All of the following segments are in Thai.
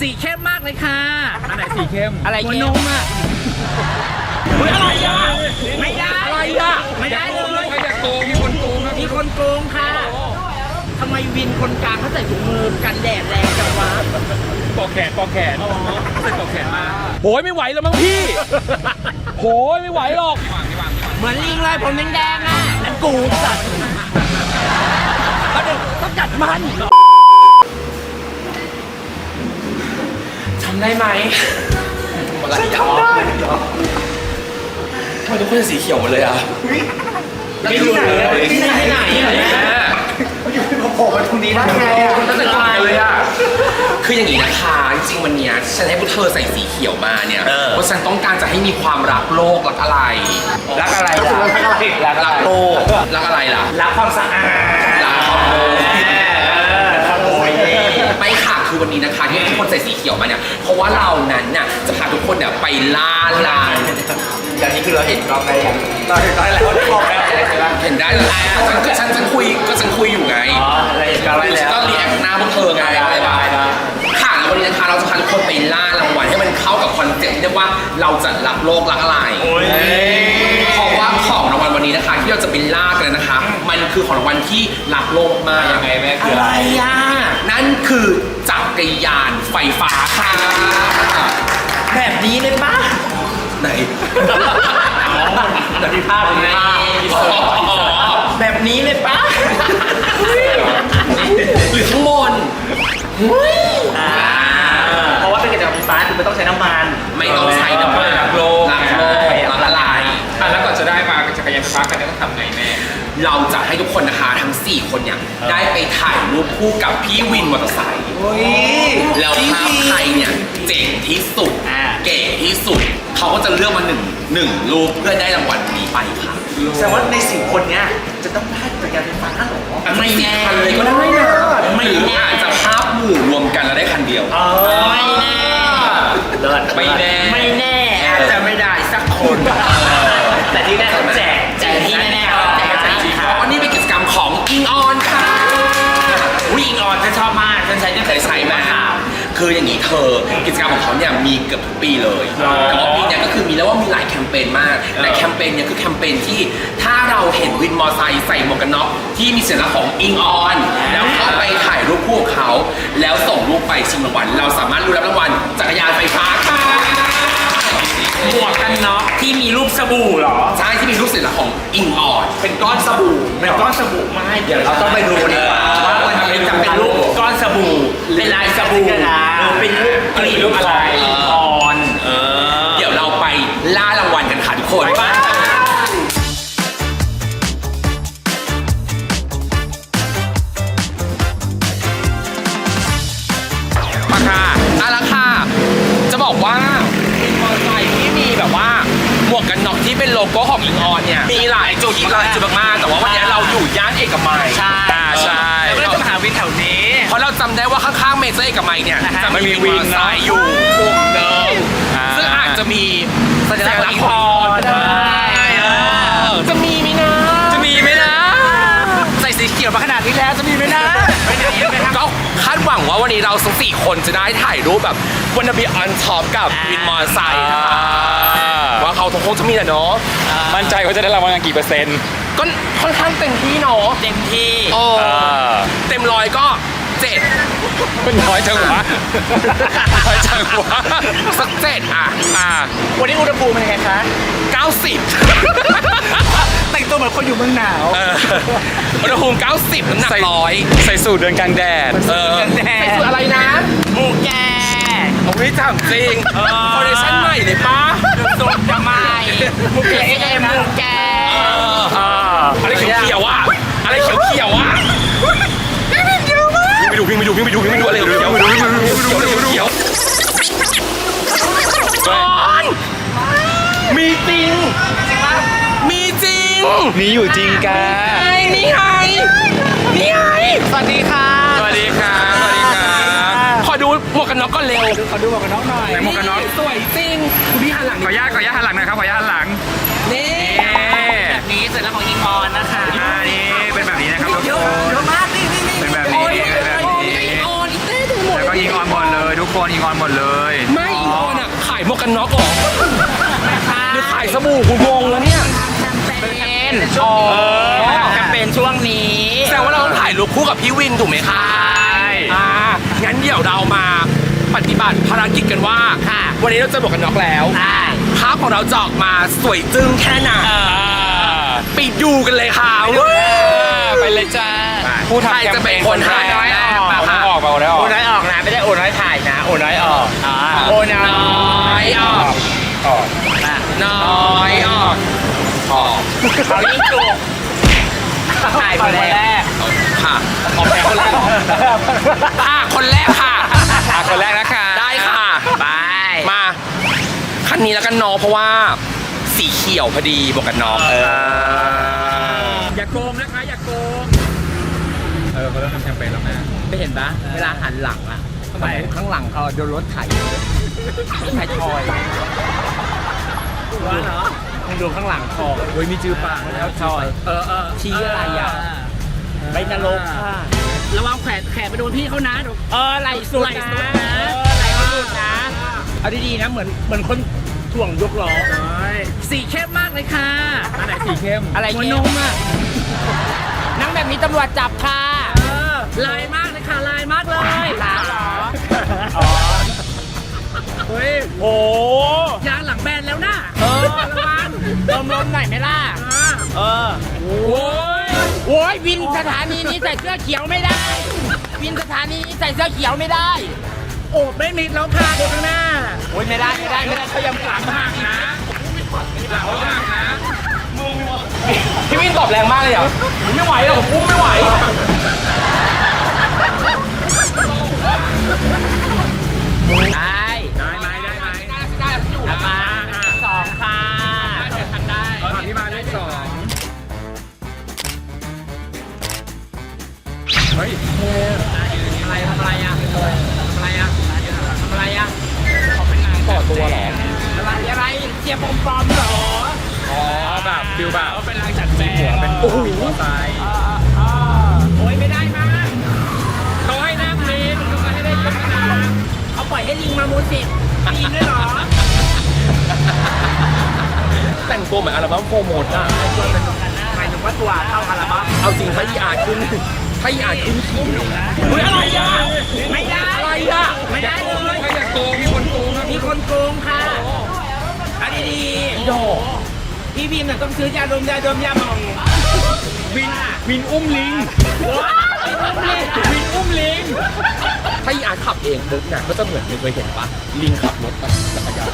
สีเข้มมากเลยค่ะอันไหนสีเข้มอะไรหัวเข้นมมอะเฮ้ยอะไรอะไม่ได้อะไรอะไม่ได้เลยใครจะโกงมีคนโกงนะมีคนโกงค่ะทำไมวินคนกลางเขาใส่ถุงมือกันแดดแรงจังวะปอกแขนปอกแขนใส่ปอกแขนมาโหยไม่ไหวแล้วมั้งพี่โหยไม่ไหวหรอกเหมือนลิงเลยผมแดงๆอะนั่นกูสัตว์ก็เดี๋ยวต้องกัดมัน ทำได้ไหมฉันทำได้ทำไมทุกคนสีเขียวหมดเลยอะไม่รู้เลยที่ไหนไหนอะโผล่มาตรงนี้ได้ไงอะตั้งแต่ก่อนเลยอะคืออย่างนี้นะคะจริงๆวันเนี้ยฉันให้พวกเธอใส่สีเขียวมาเนี่ยเพราะฉันต้องการจะให้มีความรักโลกรักอะไร รักอะไรล่ะรักรักโลกรักอะไรล่ะรักความสะอาดรักครอบครัวขโมย ไม่ค่ะคือวันนี้นะคะที่ทุกคนใส่สีเขียวมาเนี่ยเพราะว่าเรานั้นน่ะจะพาทุกคนเนี่ยไปล่าลานอย่างนี้คือเราเห็นกล้องได้ยังเราเห็นกล้องแล้วได้บอกแล้วเห็นได้แล้วฉันก็ฉันฉันคุยก็ฉันคุยอยู่ไงอะไรกันอะไรแล้วก็รีแอคหน้าพวกเธอไงอะไรบ้างค่ะแล้ววันนี้นะคะเราจะพาทุกคนไปล่ารางวัลให้มันเข้ากับคอนเซ็ปต์ที่เรียกว่าเราจะรักโลกรักอะไรเพราะว่าของรางวัลวันนี้นะคะ ที่เราจะไปล่ากันนะคะ มันคือของรางวัลที่รักโลกมากยังไงแม่คืออะไรอะ นั่นคือจักรยานไฟฟ้าค่ะ แบบนี้เลยปะไหนแบบที่ภาพเลยแบบนี้เลยปะหรือข้างบนเพราะว่าเป็นกระจกไฟฟ้าคือไม่ต้องใช้น้ำมัน ไม่ต้องใช้น้ำมันรักโลกรักโลกรักอะไรอะแล้วก่อนจะได้มาจักรยานไฟฟ้าคันนี้ต้องทำไงแม่ เราจะให้ทุกคนนะคะทั้ง 4 คนเนี่ยได้ไปถ่ายรูปคู่กับพี่วินมอเตอร์ไซค์แล้วภาพใครเนี่ยเจ๋งที่สุดอ่าเก๋ที่สุด เขาก็จะเลือกมาหนึ่งหนึ่งรูปเพื่อได้รางวัลนี้ไปค่ะแสดงว่าในสี่คนเนี้ยจะต้องได้จักรยานไฟฟ้าเหรอไม่แน่คันเลยก็ได้นะไม่หรือแน่อาจจะภาพหมู่รวมกันแล้วได้คันเดียวไม่แน่เลิศไม่แน่ไม่แน่อาจจะไม่ได้สักคน แต่ที่แน่เขาแจกแจกที่แน่ ชอบมากฉันใช้ตั้งเคแต่ยใช้ไหมข่าวคืออย่างนี้เธอกิจกรรมของเขาเนี่ยมีเกือบทุกปีเลยแต่ว่าปีเนี้ยก็คือมีแล้วว่ามีหลายแคมเปญมากแต่แคมเปญเนี่ยคือแคมเปญที่ถ้าเราเห็นวินมอไซค์ใส่หมวกกันน็อกที่มีสัญลักษณ์ของอิงออน แล้วเข้าไปถ่ายรูปคู่กับเขา แล้วส่งรูปไปชิงรางวัลเราสามารถรู้รับรางวัลจักรยานไฟฟ้าค่ะ หมวกกันน็อกที่มีรูปสบู่เหรอ ใช่ที่มีรูปสัญลักษณ์ของอิงออนเป็นก้อนสบู่เป็นก้อนสบู่ไม่เดี๋ยวเราต้องไปดูดีกว่าว่าวันนี้จะเป็นรูปก้อนสบู่เป็นลายสบู่หรือเป็นรูปกลีบอะไร มีหลายจุดหลายจุดมากๆแต่ว่าวันนี้เราอยู่ย่านเอกมัยใช่อ่าใช่แล้วก็จะมาหาวินแถวนี้ เพราะเราจำได้ว่าข้างๆเมเจอร์เอกมัยเนี่ยอ่าฮะ จะมีวินมอเตอร์ไซค์อยู่กลุ่มหนึ่งซึ่งอาจจะมีสัญลักษณ์ของอิงออนได้เออจะมีไหมนะจะมีไหมนะ ใส่สีเขียวมาขนาดนี้แล้วจะมีไหมนะไม่ได้ยินไหมครับก็คาดหวังว่าวันนี้เราทั้งสี่คนจะได้ถ่ายรูปแบบวันนบีออนท็อปกับวินมอเตอร์ไซค์นะคะว่า เขาคงจะมีแหละเนาะมั่นใจว่าจะได้รางวัลกันกี่เปอร์เซ็นต์ก็ค่อนข้างเต็มที่เนาะเต็มที่โอ้อ่าเต็มร้อยก็เจ็ดเป็นน้อยจังวะน้อยจังวะสักเจ็ดอะอะวันนี้อุณหภูมิเป็นไงคะเก้าสิบแต่งตัวเหมือนคนอยู่เมืองหนาวอุณหภูมิเก้าสิบน้ำหนักใส่ร้อยใส่สูทเดินกลางแดดเออแดใส่ดสูตรอะไรนะหมูแก โอ้ยถามจริงเออคอลเลคชั่นใหม่เลยปะสุดจะไม่หมูแกเอ็มหมูแกอะไรเขียวๆอะอะไรเขียวๆอะไปดูวิ่งไปดูวิ่งไปดูวิ่งไปดูอะไรเขียวๆไปดูวิ่งไปดูวิ่งไปดูอะไรเขียวๆก่อนมีจริงมีจริงมีอยู่จริงกาไงนี่ไงนี่ไงสวัสดีค่ะ กกันน็อกก่อนเร็วขอดูหมวกกันน็อกหน่อยไหนหมวกกันน็อก สวยจริงคุณพี่หันหลังขออนุญาตขออนุญาตหันหลังหนะครับขออนุญาตหันหลังนี่เอ๊ะแบบนี้เสร็จแล้วของยิงออนนะคะอ่านี่เป็นแบบนี้นะครับทุกเยคอะน เยอะมากนี่นี่นี่เป็นแบบโอ้นี้ยเป็นแบบโอ้ยนี้ออนอีเต้ดูหมดแล้วก็ยิงออนหมดเลย ทุกคนยิงออนหมดเลยไม่อีกคนอะขายหมวกกันน็อกเหรอหรือขายสบู่กูงงแล้วเนี่ยเป็นอ๋อแคมเปญช่วงนี้แสดงว่าเราต้องถ่ายรูปคู่กับพี่วินถูกไหมคะอ่างั้นเดี๋ยวเรามา ปฏิบัติภารกิจกันว่า ค่ะวันนี้เราจะหมวกกันน็อกแล้วใช่ ภาพของเราจะออกมาสวยจึ้งแค่ไหนไปดูกันเลยค่ะเว้ยไปเลยจ้าผู้ทำแคมเปญคนแรกน้อยออกมาน้ค่ะอยออกมาน้อยออกโอนน้อยออกนะไม่ได้โอนน้อยถ่ายนะ โอนน้อยออกอ่าโอนน้อยออกออกน้อยออกออกเขายิ่งจุกถ่ายคนแรกค่ะออกแขกคนแรกเหรออะคนแรกค่ะอะ คนแรกนะคะได้ค่ะ ไป มาคันนี้แล้วกันเนาะเพราะว่า สีเขียวพอดีบวกกันน็อกอย่าโกงนะคะ อย่าโกง เออเขาเริ่มทำแคมเปญแล้วแม่ไม่เห็นปะเวลาหันหลังอะทำไมข้างหลังเขาโดนรถไถไถทอยว่าเนาะมึงดูข้างหลังคอโอ้ยมีจือปากแล้วทอย เออเออชี้อะไรอะไปนรกค่ะ ระวังแขนแขนไปโดนพี่เขานะเดี๋ยวเออไหลสุดไหล่นะสุดนะเออไหลสุดนะเอาดีๆนะเหมือนเหมือนคนถ่วงยกล้อสีเข้มมากเลยค่ะอันไหนสีเข้มอะไรหัวเงี้นยมอะนั่งแบบนี้ตำรวจจับค่ะเออลายมากเลยค่ะลายมากเลยหลานเหรอเฮ้ยโอ้ยางหลังแบนแล้วนะเออระวังลมลมๆหน่อยไหมล่ะอ่าเออโอ้ย โอ้ยวินสถานีนี้ใส่เสื้อเขียวไม่ได้ วินสถานีนี้ใส่เสื้อเขียวไม่ได้ โอบไม่มิดแล้วค่ะดูข้างหน้า โอ้ยไม่ได้ไม่ได้ไม่ได้เขายังกลับมาพี่วินตอบแรงมากเลยอะผมไม่ไหวแล้วผมอุ้มไม่ไหว เหมือนอัลบั้มโฟร์โมดอะหมายถึงว่าตัวเท่าอัลบั้มเอาจริงถ้าอีอาร์ขึ้นถ้าอีอาร์ขึ้นขี่เฮ้ยอะไรอะไม่ได้อะไรอะไม่ได้เลยใครอยากโกงมีคนโกงครับมีคนโกงค่ะเอันดีดอกๆพี่พิมน่ะต้องซื้อยาดมยาดมยาหมองวินวินอุ้มลิง ถ้าอีอาร์ขับเองปุ๊บเนี่ยก็จะเหมือนเคยเห็นปะลิงขับรถไปจักรยาน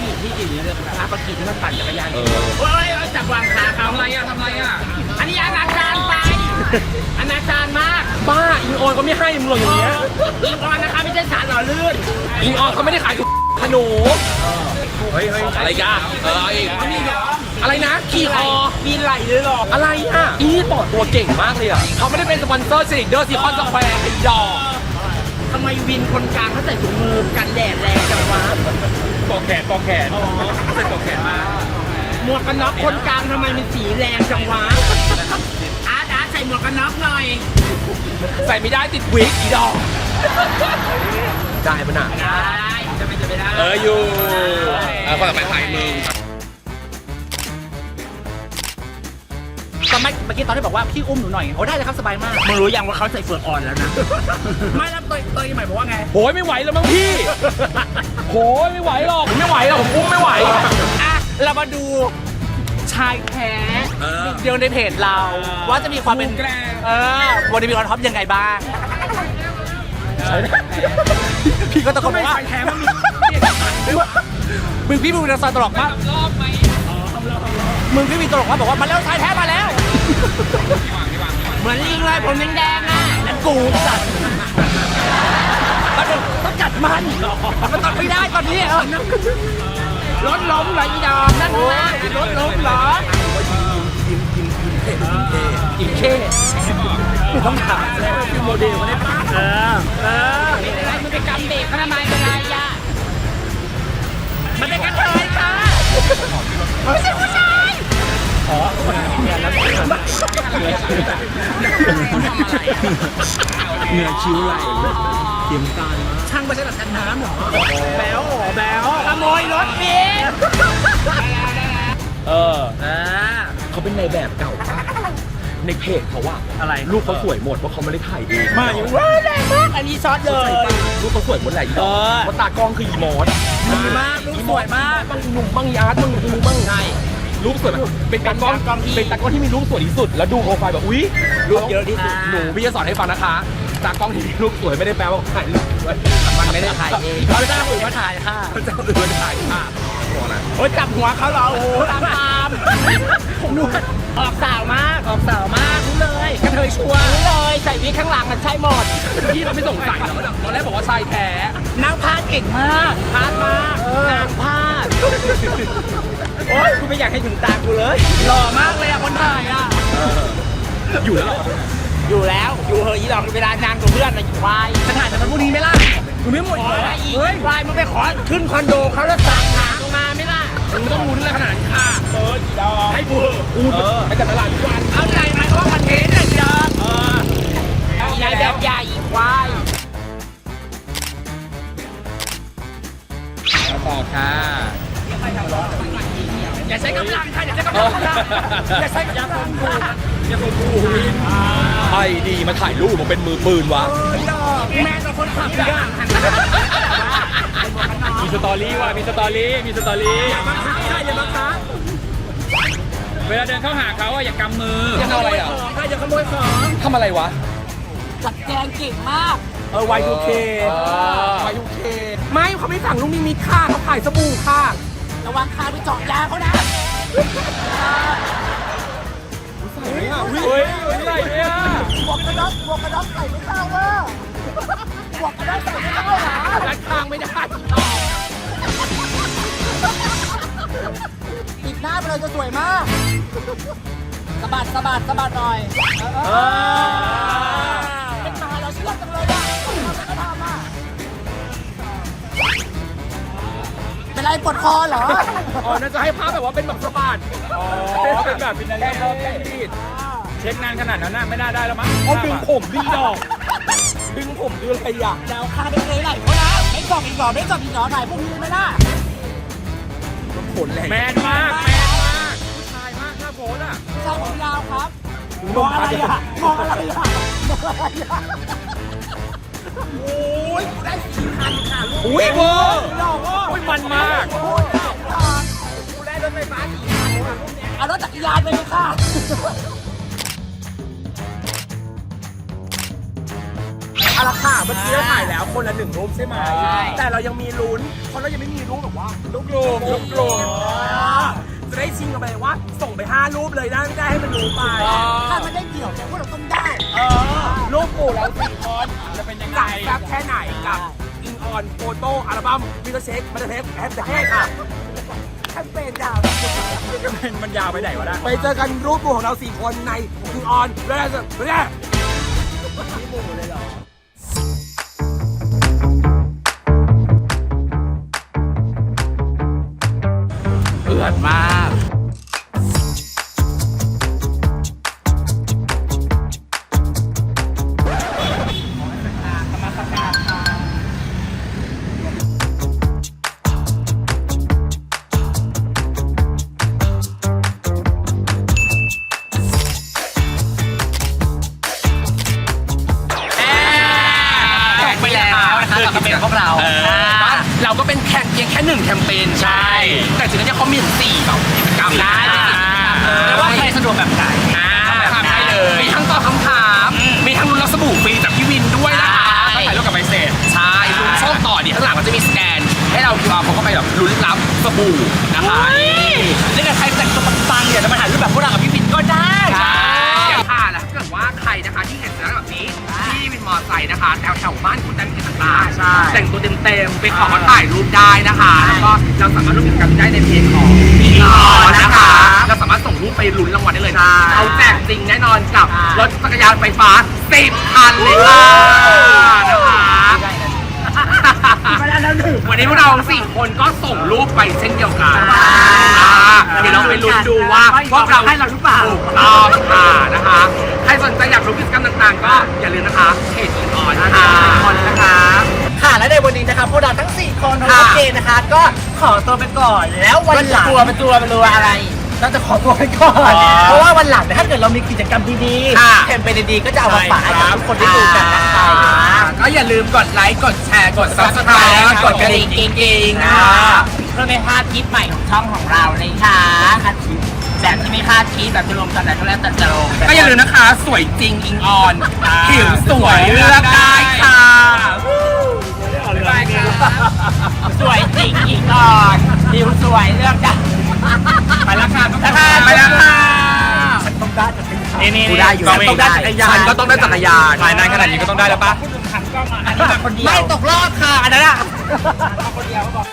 พี่พี่อยู่ในเรื่องพระประกินที่มันปั่นจักรยานเออเฮ้ยเอาจับวางขาเขาทำไรอะทำไรอะอันนี้อนาจารไปอนาจารมากบ้าอิงออนก็ไม่ให้มึงหรอกอย่างเงี้ยอิงออนนะคะไม่ใช่สารหล่อลื่นอิงออนเขาไม่ได้ขายขนมเฮ้ยเฮ้ยอะไรกันเออเอาอีกอะไรนะขี่คอมีไหลเลยหรออะไรอะอีนี่ต่อตัวเก่งมากเลยอะเขาไม่ได้เป็นสปอนเซอร์สิเดอร์ซีคอนสแควร์ไอ้ดอก ทำไมวินคนกลางเขาใส่ถุงมือกันแดดแรงจังวะปอกแขนปอกแขนใส่ปอกแขนมาหมวกกันน็อกคนกลางทำไมมันสีแรงจังวะอาร์ตอาร์ตใส่หมวกกันน็อกหน่อย ใส่ไม่ได้ติดวิกอีดอกได้ปะน่ะได้จะไม่จะไม่ได้เอออยู่เออคนต่อไปถ่ายมึง ตอนเมื่อกี้ตอนที่บอกว่าพี่อุ้มหนูหน่อยโอ้ได้เลยครับสบายมากมึงรู้ยังว่าเขาใส่เฟือกอ่อนแล้วนะ ไม่แล้วเตยเตยใหม่บอกว่าไง โหยไม่ไหวแล้วมั้งพี่ โหยไม่ไหวหรอกผมไม่ไหวหรอกผมอุ้มไม่ไหว อะ เรามาดูชายแท้เออ เดียวในเพจเรา ว่าจะมีความเป็นแกล้งเออวันนี้มีความท็อปยังไงบ้าง พี่ก็ตะโกนบอกว่าชายแท้มันมีมึงพี่มึงจะซอยตลกมากรอบไหมมึงพี่มีตลกมากบอกว่ามาแล้วชายแท้มาแล้ว เหมือนลิงเลยผมแดงๆอะนั่นกูสัตว์แล้วก็ต้องจัดมันมันตัดไม่ได้ตอนนี้เออรถล้มเหรออีดอกนั่นนะรถล้มเหรออิมเคต้องถามเลยว่าเป็นโมเดลมาได้ปะเออเอออะไรมันไปกำเบรกเขาทำไมเป็นไรอะมันเป็นกระเทยค่ะไม่ใช่ผู้ชาย อ๋อเนี่ยแล้วทำอะไรเหนือคิ้วไหลตรียมการมากช่างไม่ใช่แบบกันน้ำเหรอแบวแบวขโมยรถพี่เอออ่าเขาเป็นในแบบเก่าปะในเพจเขาว่าอะไรรูปเขาสวยหมดเพราะเขาไม่ได้ถ่ายเองมาอยู่ว้าแรงมากอันนี้ช็อตเลยรูปเขาสวยหมดแหละอีดอกเออเพราะตากล้องคืออีมอสดีมากลูกสวยมากบ้างหนุ่มบ้างอีอาร์ตบ้างกูบ้างใช่ รูปสวยมากเป็นตากล้องเป็นตากล้องที่เป็นตากล้องที่มีรูปสวยที่สุด แล้วดูโปรไฟล์แบบอุ๊ยรูปเยอะที่สุดหนูพี่จะสอนให้ฟังนะคะตากล้องที่มีรูปสวยไม่ได้แปลว่าถ่ายรูปสวยมันไม่ได้ถ่ายเองเขาจ้างอื่นมาถ่ายค่ะเขาจะเอาอื่นถ่ายค่ะบอกนะโอ้ยจับหัวเขาเหรอโอ้โหตามตามผมดู ออกสาวมาก ออกสาวมากรู้เลยกระเทยชัวร์รู้เลยใส่วิกข้างหลังมันใช่หมดพี่เราไม่สงสัยเหรอตอนแรกบอกว่าชายแท้นางพาดเก่งมากพาดมากนางพาดโอ้ยกูไม่อยากให้ถึงตากูเลยหล่อมากเลยอะคนถ่ายอะอยู่แล้วเหรออยู่แล้วอยู่เหอะอีหลอกเวลานางกับเพื่อนนะอยู่วายจะถ่ายแต่มันพวกนี้ไหมล่ะหนูไม่หมดขอเลยอะไรอีกเฮ้ยวายมึงไปขอขึ้นคอนโดเขาแล้วสั่งหาง มาไหม่ล่ะมึงไม่ต้องลุ้นอะไรขนาดนี้ค่ะเอออีดอกให้กูกูไปจัดตลาดทุกวันเข้าใจไหมว่ามันเทสเนี่ยยอมใหญ่แบบใหญ่อีกวายต่อค่ะอย่าใช้กำลังค่ะอย่าใช้กำลังค่ะอย่าใช้กำลังค่ะไอ้ดีมาถ่ายรูปมันเป็นมือปืนวะแม่กับคนขับเนี่ย มีสตอรี่ว่ะมีสตอรี่มีสตอรี่ใช่อย่ามาค้าเวลาเดินเข้าหาเขาอะอย่ากำมือจะเอาอะไรอะใครจะขโมยของทำอะไรวะ จัดแจงเก่งมาก เออ Y2K วายูเคไม่เขาไม่สั่งลูกนิมิตค่ะเขาขายสบู่ค่ะระวังคาไปเจาะยาเขานะเฮ้ยอะไรเนี่ยบวกกระดกบวกกระดกใส่ไม่เข้าเวอ ร์บวกกระดกใส่ไม่เข้าหรอรัดทางไม่ได้ปิดหน้าไปเลยจะสวยมากสะบัดสะบัดสะบัดหน่อยเออเป็นมาเราเชื่อจังเลยอะเราจะทำอะเป็นไรปวดคอเหรอ อ๋อน่าจะให้ภาพแบบว่าเป็นแบบสะบัดอ๋อเป็นแบบเป็นแค่พอแค่ดีด เช็คนานขนาดนั้นน่ะไม่น่าได้แล้วมั้งเขาดึงผมดีดอกดึงผมคืออะไรอะเดี๋ยวคาไปเลยไหลเขานะไม่กล่องอีกหรอไม่กล่องอีกหรอไหนพวกนี้ไหมล่ะผลแรงแมนมากแมนมากผู้ชายมากหน้าโพสอะชายผมยาวครับมองอะไรอะมองอะไรอะมองอะไรอะโอ้ยกูได้สี่พันค่ะลูกอุ้ยเวอร์หล่อเวอร์อุ้ยมันมากโอ้ยหล่อมากกูได้รถไฟฟ้าสี่คันค่ะลูกเนี่ยเอารถจักรยานไปเลยค่ะ เอาละค่ะเมื่อกี้เราถ่ายแล้วคนละหนึ่งรูปใช่ไหมแต่เรายังมีลุ้นเพราะเรายังไม่มีรูปแบบว่าลูกลมลูกลมจะได้ชิงกันไปว่า ส่งไป5รูปเลยได้ไม่ได้ให้มันรู้ไปถ้ามันได้เดี่ยวเนี่ยพวกเราต้องได้เออรูปปู่เราสี่คนจะเป็นยังไงจับแค่ไหนกับอิงออนโฟโต้อัลบั้มวิดีโอเช็คบันเทปแฮปปี้ค่ะแคมเปญยาวมันยาวไปไหนวะนะไปเจอกันรูปปู่ของเราสี่คนในอิงออนเวลาจะเวลาเอื อดมากแข่งไปแล้วนะคะกับแคมเปญพวกเรา เราก็เป็นแข่งเพียงแค่หนึ่งแคมเปญใช่ แต่จริงๆเนี่ยเขามีถึงสี่แบบกิจกรรมได้ไม่ว่าใครสะดวกแบบไหนทำได้เลย มีทั้งตอบคำถาม มีทั้งลุ้นรับสบู่ฟรีจากพี่วินด้วยนะคะถ่ายรูปกับใบเสร็จใช่ลุ้นโชคต่อดีข้างหลังมันจะมีสแกน ให้เราคิวอาร์เขาก็ไปแบบลุ้นรับสบู่นะคะนี่ถ้าเกิดใครแต่งตัวปังๆเนี่ยจะมาถ่ายรูปแบบพวกเรากับพี่วินก็ได้ใช่ค่ะแล้วถ้าเกิดว่าใครนะคะที่เห็นแล้วแบบนี้ที่วินมอเตอร์ไซค์นะคะแถวแถวๆบ้านคุณแต่งกิจ ต่างๆแต่งตัวเต็มๆไปขอเขาถ่ายรูปได้นะคะ แล้วก็เราสามารถร่วมกิจกรรมได้ในเพจของพี่นอนนะคะ เราสามารถส่งรูปไปลุ้นรางวัลได้เลย เอาแจกจริงแน่นอนกับรถจักรยานไฟฟ้า10คันเลยค่ะนะคะวันนี้พวกเราสี่คนก็ส่งรูปไปเช่นเดียวกันอ่าเดี๋ยวเราไปลุ้นดูว่าพวกเราให้เราหรือเปล่าถูกต้อง และในวันนี้นะคะพวกเราทั้ง 4 คนของค่ะโอเคนะคะ ก็ขอตัวไปก่อนแล้ววันหลัง ตัวเป็นตัวเป็นตัวอะไร เราจะขอตัวไปก่อน อ๋อเพราะว่าวันหลังเนี่ยถ้าเกิดเรามีกิจกรรมดีค่ะๆแคมเปญดีๆก็จะเอามาฝากให้กับทุกคนได้ดูกันนะคะก็อย่าลืมกดไลค์ กดแชร์ กด subscribe แล้วก็กดกระดิ่งกิ๊งๆนะเพื่อไม่พลาดคลิปใหม่ของช่องของเราเลยค่ะคาดคิดแบบที่ไม่คาดคิดแบบจะลงตอนไหนก็แล้วแต่จะลง ก็อย่าลืมนะคะ สวยจริงอิงออนอ่าผิวสวยเลือกได้ค่ะบ๊ายบายค่ะ สวยจริงอีกก่อนผิวสวยเลือกจ้ะไปแล้วค่ะทุกคนไปไปแล้แล้ววค่ะค่ะต้องได้จักรยานนี่นี่กูได้อยู่ต้องได้จักรยานฉันก็ต้องได้จักรยานถ่ายนานขนาดนี้ก็ต้องได้แล้วปะอันนี้มาคนเดียวไม่ตกรอบค่ะอันนั้นอะคนเดียวก็บอก